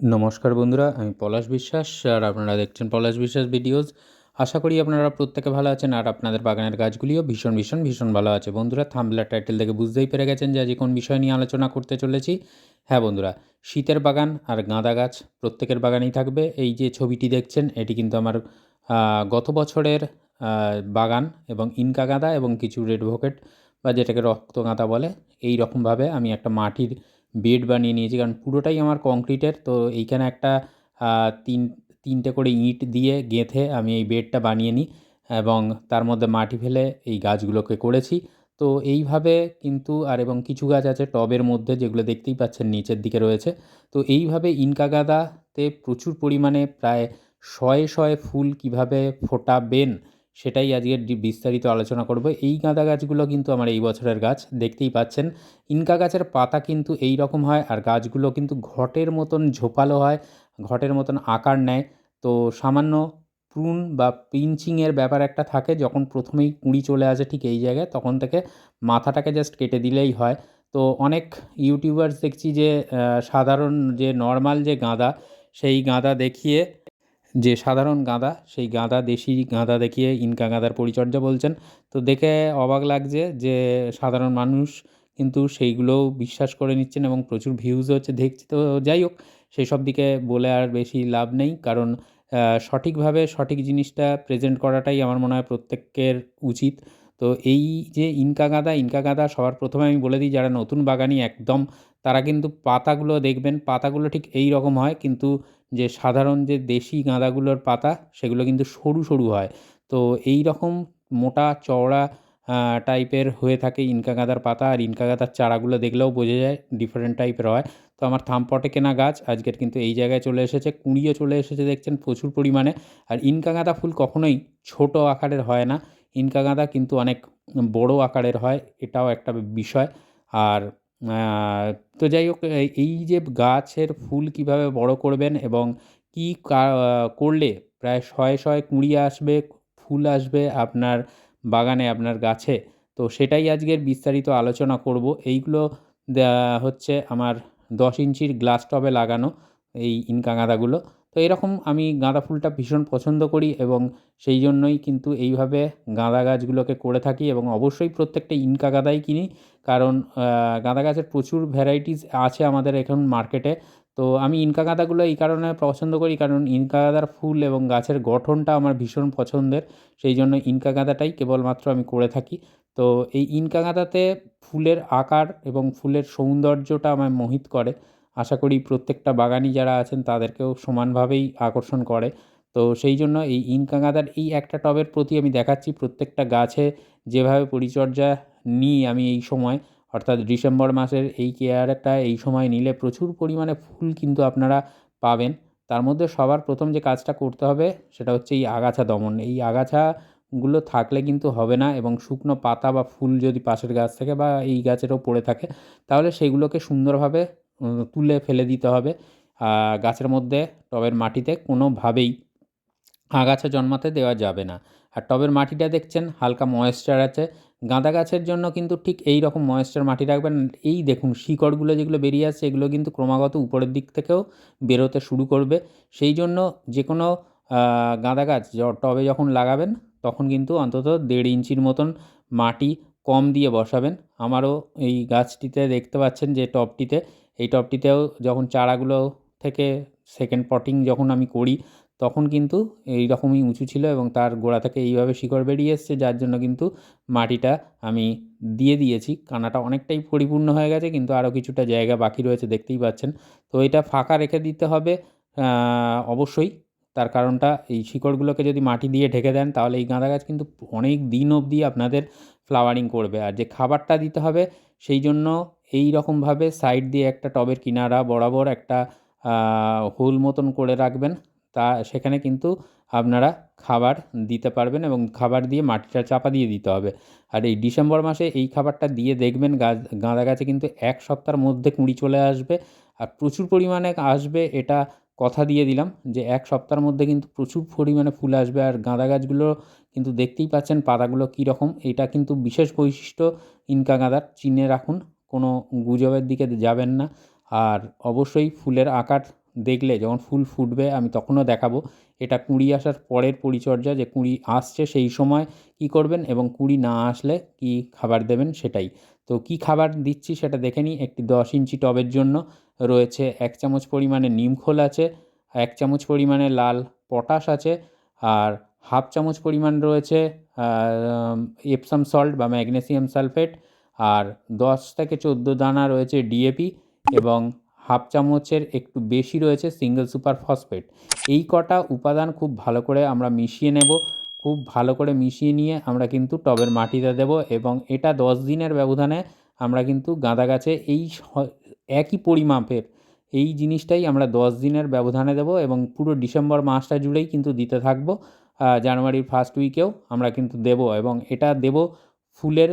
নমস্কার বন্ধুরা, আমি পলাশ বিশ্বাস আর আপনারা দেখছেন পলাশ বিশ্বাস ভিডিওস। আশা করি আপনারা প্রত্যেকে ভালো আছেন আর আপনাদের বাগানের গাছগুলিও ভীষণ ভীষণ ভীষণ ভালো আছে। বন্ধুরা থাম্বলার টাইটেল দেখে বুঝতেই পেরে গেছেন যে আজকে কোন বিষয় নিয়ে আলোচনা করতে চলেছি। হ্যাঁ বন্ধুরা, শীতের বাগান আর গাঁদা গাছ প্রত্যেকের বাগানেই থাকবে। এই যে ছবিটি দেখছেন, এটি কিন্তু আমার গত বছরের বাগান এবং ইনকা গাঁদা এবং কিছু রেড ভোকেট বা যেটাকে রক্ত গাঁদা বলে। এই রকমভাবে আমি একটা মাটির বেড বানিয়ে নিয়েছি। কারণ পুরোটাই আমার কংক্রিটের। তো এইখানে একটা তিন, তিনটে করে ইঁট দিয়ে গেঁথে আমি এই বেডটা বানিয়ে নিই এবং তার মধ্যে মাটি ফেলে এই গাছগুলোকে করেছি। তো এইভাবে কিন্তু, আর এবং কিছু গাছ আছে টবের মধ্যে যেগুলো দেখতেই পাচ্ছেন নিচের দিকে রয়েছে। তো এইভাবে ইনকা গাঁদাতে প্রচুর পরিমাণে প্রায় শয়ে শয়ে ফুল কীভাবে ফোটাবেন সেটাই আজকে বিস্তারিত আলোচনা করব। এই গাঁদা গাছগুলো কিন্তু আমার এই বছরের গাছ, দেখতেই পাচ্ছেন। ইনকা গাছের পাতা কিন্তু এই রকম হয় আর গাছগুলো কিন্তু ঘটের মতন ঝোপালো হয়, ঘটের মতন আকার নেয়। তো সামান্য প্রুন বা পিঞ্চিংয়ের ব্যাপার একটা থাকে, যখন প্রথমেই কুঁড়ি চলে আসে ঠিক এই জায়গায়, তখন থেকে মাথাটাকে জাস্ট কেটে দিলেই হয়। তো অনেক ইউটিউবার্স দেখছি যে সাধারণ যে নর্মাল যে গাঁদা, সেই গাঁদা দেখিয়ে যে সাধারণ গাঁদা, সেই গাঁদা দেশি গাঁদা দেখিয়ে ইনকা গাঁদার পরিচর্যা বলছেন। তো দেখে অবাক লাগছে যে সাধারণ মানুষ কিন্তু সেইগুলোও বিশ্বাস করে নিচ্ছেন এবং প্রচুর ভিউজ হচ্ছে দেখছি। তো যাই হোক সেই সব দিকে বলে আর বেশি লাভ নেই কারণ সঠিকভাবে সঠিক জিনিসটা প্রেজেন্ট করাটাই আমার মনে হয় প্রত্যেকের উচিত। তো এই যে ইনকা গাঁদা ইনকা গাঁদা সবার প্রথমে আমি বলে দিই, যারা নতুন বাগানি একদম, তারা কিন্তু পাতাগুলো দেখবেন, পাতাগুলো ঠিক এই রকম হয়, কিন্তু যে সাধারণ যে দেশি গাঁদাগুলোর পাতা, সেগুলো কিন্তু সরু সরু হয়। তো এই রকম মোটা চওড়া টাইপের হয়ে থাকে ইনকা গাঁদার পাতা, আর ইনকা গাঁদার চারাগুলো দেখলেও বোঝা যায় ডিফারেন্ট টাইপের হয়। তো আমার থামপটে কেনা গাছ, আজকের কিন্তু এই জায়গায় চলে এসেছে, কুঁড়িও চলে এসেছে দেখছেন প্রচুর পরিমাণে। আর ইনকা গাঁদা ফুল কখনোই ছোট আকারের হয় না। ইনকা গাঁদা কিন্তু অনেক বড় আকারের হয়, এটাও একটা বিষয়। আর তো যাই হোক, এই যে গাছের ফুল কীভাবে বড় করবেন এবং কী করলে প্রায় শয়ে শয়ে কুঁড়ি আসবে, ফুল আসবে আপনার বাগানে, আপনার গাছে, তো সেটাই আজকের বিস্তারিত আলোচনা করব। এইগুলো হচ্ছে আমার দশ ইঞ্চির গ্লাস টবে লাগানো এই ইনকা গাঁদাগুলো। তো এরকম আমি গাঁদা ফুলটা ভীষণ পছন্দ করি এবং সেই জন্যই কিন্তু এইভাবে গাঁদা গাছগুলোকে করে থাকি এবং অবশ্যই প্রত্যেকটা ইনকা গাঁদাই কিনি। কারণ গাঁদা গাছের প্রচুর ভ্যারাইটিস আছে আমাদের এখন মার্কেটে তো আমি ইনকা গাঁদাগুলো এই কারণে পছন্দ করি কারণ ইনকা গাঁদার ফুল এবং গাছের গঠনটা আমার ভীষণ পছন্দের। সেই জন্য ইনকা গাঁদাটাই কেবলমাত্র আমি করে থাকি। তো এই ইনকা গাঁদাতে ফুলের আকার এবং ফুলের সৌন্দর্যটা আমায় মোহিত করে। আশা করি প্রত্যেকটা বাগানি যারা আছেন তাদেরকেও সমানভাবেই আকর্ষণ করে। তো সেই জন্য এই ইনকা গাঁদার এই একটা টবের প্রতি আমি দেখাচ্ছি প্রত্যেকটা গাছে যেভাবে পরিচর্যা নিই আমি এই সময়। অর্থাৎ ডিসেম্বর মাসের এই কেয়ারটা এই সময় নিলে প্রচুর পরিমাণে ফুল কিন্তু আপনারা পাবেন। তার মধ্যে সবার প্রথম যে কাজটা করতে হবে সেটা হচ্ছে এই আগাছা দমন। এই আগাছাগুলো থাকলে কিন্তু হবে না এবং শুকনো পাতা বা ফুল যদি পাশের গাছ থেকে বা এই গাছেরও পড়ে থাকে, তাহলে সেগুলোকে সুন্দরভাবে তুলে ফেলে দিতে হবে। গাছের মধ্যে টবের মাটিতে কোনোভাবেই আগাছা জন্মাতে দেওয়া যাবে না। আর টবের মাটিটা দেখছেন, হালকা ময়েশ্চার আছে। গাঁদা গাছের জন্য কিন্তু ঠিক এই রকম ময়েশ্চার মাটি রাখবেন। এই দেখুন, শিকড়গুলো যেগুলো বেরিয়ে আসছে, এগুলো কিন্তু ক্রমাগত উপরের দিক থেকেও বেরোতে শুরু করবে। সেই জন্য যে কোনো গাঁদা গাছ টবে যখন লাগাবেন, তখন কিন্তু অন্তত দেড় ইঞ্চির মতন মাটি কম দিয়ে বসাবেন। আমারও এই গাছটিতে দেখতে পাচ্ছেন যে টবটিতে এই টবটিতেও যখন চারাগুলো থেকে সেকেন্ড পটিং যখন আমি করি, তখন কিন্তু এই রকমই উঁচু ছিল এবং তার গোড়া থেকে এইভাবে শিকড় বেরিয়ে এসছে, যার জন্য কিন্তু মাটিটা আমি দিয়ে দিয়েছি। কানাটা অনেকটাই পরিপূর্ণ হয়ে গেছে, কিন্তু আরও কিছুটা জায়গা বাকি রয়েছে, দেখতেই পাচ্ছেন। তো এটা ফাঁকা রেখে দিতে হবে অবশ্যই। তার কারণটা এই শিকড়গুলোকে যদি মাটি দিয়ে ঢেকে দেন, তাহলে এই গাঁদা গাছ কিন্তু অনেক দিন অবধি আপনাদের ফ্লাওয়ারিং করবে। আর যে খাবারটা দিতে হবে, সেই জন্য এই রকমভাবে সাইড দিয়ে একটা টবের কিনারা বরাবর একটা হোল মতন করে রাখবেন। তা সেখানে কিন্তু আপনারা খাবার দিতে পারবেন এবং খাবার দিয়ে মাটিটা চাপা দিয়ে দিতে হবে। আর এই ডিসেম্বর মাসে এই খাবারটা দিয়ে দেখবেন গাছ, গাঁদা গাছে কিন্তু এক সপ্তাহের মধ্যে কুঁড়ি চলে আসবে। আর প্রচুর পরিমাণে আসবে এটা কথা দিয়ে দিলাম যে এক সপ্তাহের মধ্যে কিন্তু প্রচুর পরিমাণে ফুল আসবে। আর গাঁদা গাছগুলো কিন্তু দেখতেই পাচ্ছেন পাতাগুলো কীরকম। এটা কিন্তু বিশেষ বৈশিষ্ট্য ইনকা গাঁদার। চিনে রাখুন। কোনো গুজবের দিকে যাবেন না। আর অবশ্যই ফুলের আকার দেখলে যখন ফুল ফুটবে আমি তখনও দেখাবো। এটা কুঁড়ি আসার পরের পরিচর্যা যে কুঁড়ি আসছে সেই সময় কী করবেন এবং কুঁড়ি না আসলে কী খাবার দেবেন সেটাই। তো কী খাবার দিচ্ছি সেটা দেখে নিই। একটি দশ ইঞ্চি টবের জন্য রয়েছে এক চামচ পরিমাণে নিমখোল আছে, এক চামচ পরিমাণে লাল পটাশ আছে আর হাফ চামচ পরিমাণ রয়েছে এপসাম সল্ট বা ম্যাগনেসিয়াম সালফেট আর দশ থেকে চোদ্দ দানা রয়েছে ডিএপি এবং হাফ চামচের একটু বেশি রয়েছে সিঙ্গেল সুপার ফসফেট এই কটা উপাদান খুব ভালো করে আমরা মিশিয়ে নেব, খুব ভালো করে মিশিয়ে নিয়ে আমরা কিন্তু টবের মাটিতে দেব এবং এটা দশ দিনের ব্যবধানে আমরা কিন্তু গাঁদা গাছে এই একই পরিমাপের এই জিনিসটাই আমরা দশ দিনের ব্যবধানে দেবো এবং পুরো ডিসেম্বর মাসটা জুড়েই কিন্তু দিতে থাকব। জানুয়ারির ফার্স্ট উইকেও আমরা কিন্তু দেবো এবং এটা দেব ফুলের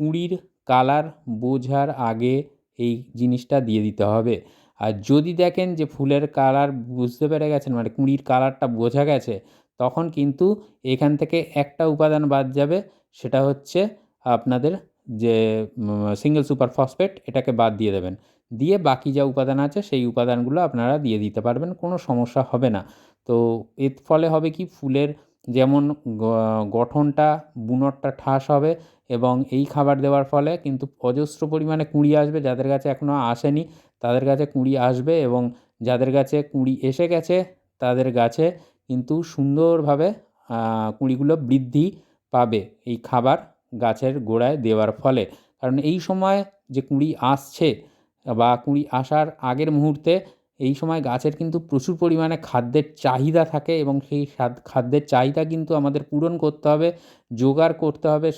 কুঁড়ির কালার বোঝার আগে এই জিনিসটা দিয়ে দিতে হবে। আর যদি দেখেন যে ফুলের কালার বুঝতে পেরে গেছেন মানে কুঁড়ির কালারটা বোঝা গেছে, তখন কিন্তু এখান থেকে একটা উপাদান বাদ যাবে। সেটা হচ্ছে আপনাদের যে সিঙ্গেল সুপার ফসফেট এটাকে বাদ দিয়ে দেবেন। দিয়ে বাকি যা উপাদান আছে, সেই উপাদানগুলো আপনারা দিয়ে দিতে পারবেন, কোনো সমস্যা হবে না। তো এর ফলে হবে কি? ফুলের যেমন গঠনটা, বুনটটা ঠাস হবে এবং এই খাবার দেওয়ার ফলে কিন্তু অজস্র পরিমাণে কুঁড়ি আসবে যাদের কাছে এখনও আসেনি, তাদের কাছে কুঁড়ি আসবে এবং যাদের কাছে কুঁড়ি এসে গেছে, তাদের গাছে কিন্তু সুন্দরভাবে কুঁড়িগুলো বৃদ্ধি পাবে এই খাবার গাছের গোড়ায় দেওয়ার ফলে। কারণ এই সময় যে কুঁড়ি আসছে বা কুঁড়ি আসার আগের মুহূর্তে এই সময় গাছের কিন্তু প্রচুর পরিমাণে খাদ্যের চাহিদা থাকে এবং সেই খাদ্যের চাহিদা কিন্তু আমাদের পূরণ করতে হবে, জোগাড় করতে হবে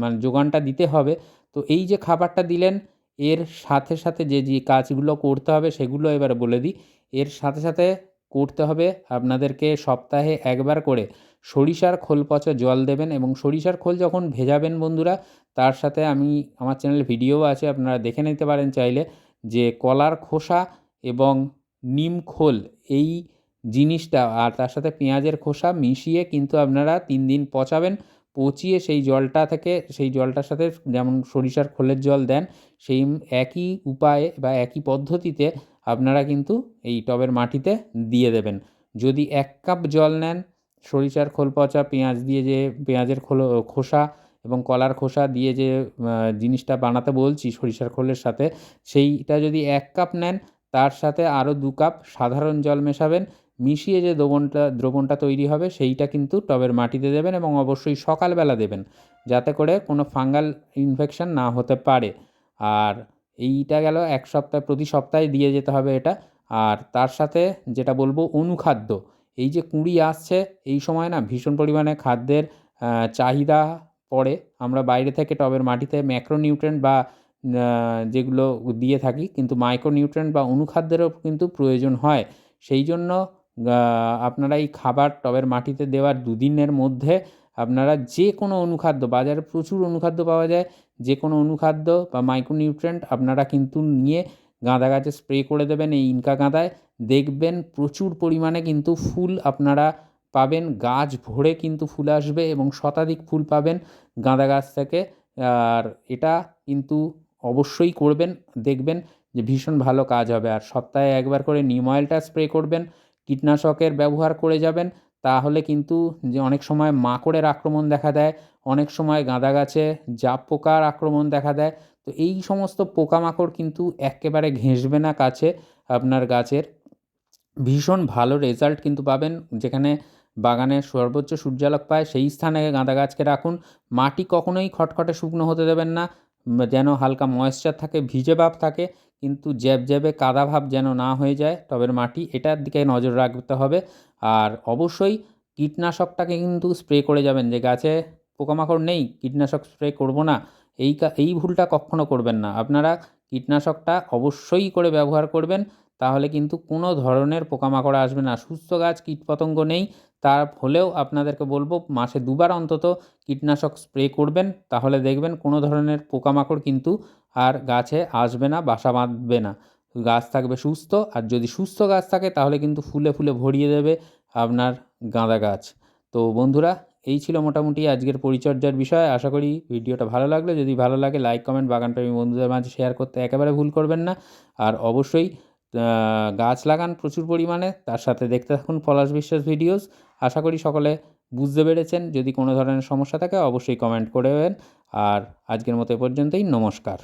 মানে যোগানটা দিতে হবে। তো এই যে খাবারটা দিলেন, এর সাথে সাথে যে যে কাজগুলো করতে হবে সেগুলো এবারে বলে দিই। এর সাথে সাথে করতে হবে আপনাদেরকে সপ্তাহে একবার করে সরিষার খোল পচা জল দেবেন এবং সরিষার খোল যখন ভেজাবেন বন্ধুরা, তার সাথে আমি, আমার চ্যানেলে ভিডিও আছে, আপনারা দেখে নিতে পারেন চাইলে, যে কলার খোসা এবং নিম খোল, এই জিনিসটা আর তার সাথে পেঁয়াজের খোসা মিশিয়ে কিন্তু আপনারা তিন দিন পচাবেন, পচিয়ে সেই জলটা থেকে, সেই জলটার সাথে যেমন সরিষার খোলের জল দেন, সেই একই উপায়ে বা একই পদ্ধতিতে আপনারা কিন্তু এই টবের মাটিতে দিয়ে দেবেন। যদি এক কাপ জল নেন, সরিষার খোল পচা, পেঁয়াজ দিয়ে যে, পেঁয়াজের খোল, খোসা এবং কলার খোসা দিয়ে যে জিনিসটা বানাতে বলছি সরিষার খোলের সাথে, সেইটা যদি এক কাপ নেন তার সাথে আরও দু কাপ সাধারণ জল মেশাবেন। মিশিয়ে যে দ্রবণটা দ্রবণটা তৈরি হবে, সেইটা কিন্তু টবের মাটিতে দেবেন এবং অবশ্যই সকালবেলা দেবেন, যাতে করে কোনো ফাঙ্গাল ইনফেকশান না হতে পারে। আর এইটা গেল এক সপ্তাহ, প্রতি সপ্তাহে দিয়ে যেতে হবে এটা। আর তার সাথে যেটা বলব, অনুখাদ্য। এই যে কুঁড়ি আসছে, এই সময় না ভীষণ পরিমাণে খাদ্যের চাহিদা পড়ে। আমরা বাইরে থেকে টবের মাটিতে ম্যাক্রোনিউট্রেন্ট বা যেগুলো দিয়ে থাকি, কিন্তু মাইক্রোনিউট্রেন্ট বা অনুখাদ্যেরও কিন্তু প্রয়োজন হয়। সেই জন্য আপনারা এই খাবার টবের মাটিতে দেওয়ার দুদিনের মধ্যে আপনারা যে কোনো অনুখাদ্য, বাজারে প্রচুর অনুখাদ্য পাওয়া যায় যে কোনো অনুখাদ্য বা মাইক্রোনিউট্রেন্ট আপনারা কিন্তু নিয়ে গাঁদা গাছে স্প্রে করে দেবেন এই ইনকা গাঁদায়। দেখবেন প্রচুর পরিমাণে কিন্তু ফুল আপনারা পাবেন, গাছ ভরে কিন্তু ফুল আসবে এবং শতাধিক ফুল পাবেন গাঁদা গাছ থেকে। আর এটা কিন্তু অবশ্যই করবেন, দেখবেন যে ভীষণ ভালো কাজ হবে। আর সপ্তাহে একবার করে নিম অয়েলটা স্প্রে করবেন, কীটনাশকের ব্যবহার করে যাবেন, তাহলে কিন্তু যে অনেক সময় মাকড়ের আক্রমণ দেখা দেয়, অনেক সময় গাঁদা গাছে জাপ পোকার আক্রমণ দেখা দেয়। তো এই সমস্ত পোকামাকড় কিন্তু একেবারে ঘেঁষবে না কাছে, আপনার গাছের। ভীষণ ভালো রেজাল্ট কিন্তু পাবেন, যেখানে বাগানে সর্বোচ্চ সূর্যালোক পায়, সেই স্থানে গাঁদা গাছকে রাখুন। মাটি কখনোই খটখটে শুকনো হতে দেবেন না। যেন হালকা ময়েশ্চার থাকে, ভিজে ভাব থাকে, কিন্তু জ্যাব জ্যাবে কাদা ভাব যেন না হয়ে যায় টবের মাটি এটার দিকে নজর রাখতে হবে। আর অবশ্যই কীটনাশকটাকে কিন্তু স্প্রে করে যাবেন যে গাছে পোকামাকড় নেই, কীটনাশক স্প্রে করব না, এই এই ভুলটা কখনও করবেন না। আপনারা কীটনাশকটা অবশ্যই করে ব্যবহার করবেন। তাহলে কিন্তু কোনো ধরনের পোকামাকড় আসবে না। সুস্থ গাছ, কীটপতঙ্গ নেই। তার ফলেও আপনাদেরকে বলব, মাসে দুবার অন্তত কীটনাশক স্প্রে করবেন। তাহলে দেখবেন কোনো ধরনের পোকামাকড় কিন্তু আর গাছে আসবে না, বাসা বাঁধবে না। গাছ থাকবে সুস্থ, আর যদি সুস্থ গাছ থাকে, তাহলে কিন্তু ফুলে ফুলে ভরিয়ে দেবে আপনার গাঁদা গাছ। তো বন্ধুরা, এই ছিল মোটামুটি আজকের পরিচর্যার বিষয়। আশা করি ভিডিওটা ভালো লাগলে। যদি ভালো লাগে, লাইক, কমেন্ট, বাগানপ্রেমী বন্ধুদের মাঝে শেয়ার করতে একেবারে ভুল করবেন না। আর অবশ্যই গাছ লাগান প্রচুর পরিমাণে, তার সাথে দেখতে থাকুন পলাশ বিশ্বাস ভিডিওস আশা করি সকলে বুঝতে পেরেছেন, যদি কোনো ধরনের সমস্যা থাকে অবশ্যই কমেন্ট করবেন। আর আজকের মতো এ পর্যন্তই, নমস্কার।